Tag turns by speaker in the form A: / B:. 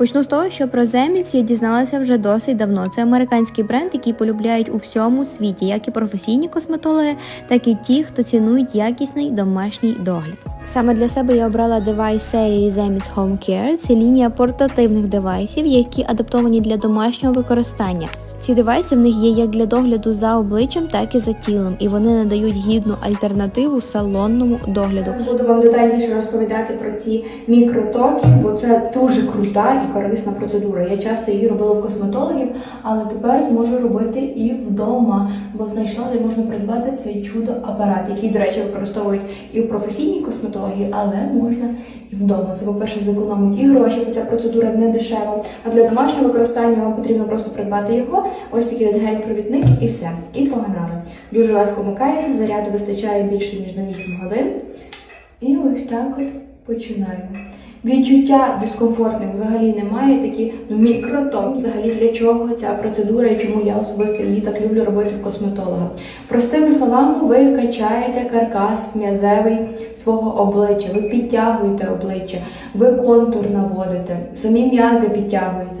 A: Почну з того, що про Земіц я дізналася вже досить давно. Це американський бренд, який полюбляють у всьому світі, як і професійні косметологи, так і ті, хто цінують якісний домашній догляд. Саме для себе я обрала девайс серії Zemits Home Care. Це лінія портативних девайсів, які адаптовані для домашнього використання. Ці девайси в них є як для догляду за обличчям, так і за тілом, і вони надають гідну альтернативу салонному догляду.
B: Буду вам детальніше розповідати про ці мікротоки, бо це дуже крута і корисна процедура. Я часто її робила в косметологів, але тепер зможу робити і вдома, бо знайшла, де можна придбати цей чудо-апарат, який, до речі, використовують і в професійній косметології, але можна і вдома. Це, по-перше, зекономить і гроші, бо ця процедура не дешева. А для домашнього використання вам потрібно просто придбати його. Ось такий от гель-провідник і все. І погнали. Дуже легко вмикається, заряду вистачає більше ніж на 8 годин. І ось так от починаємо. Відчуття дискомфортних взагалі немає, такі ну, мікротон. взагалі для чого ця процедура і чому я особисто її так люблю робити в косметолога. Простими словами, ви качаєте каркас м'язевий свого обличчя, ви підтягуєте обличчя, ви контур наводите, самі м'язи підтягуєте.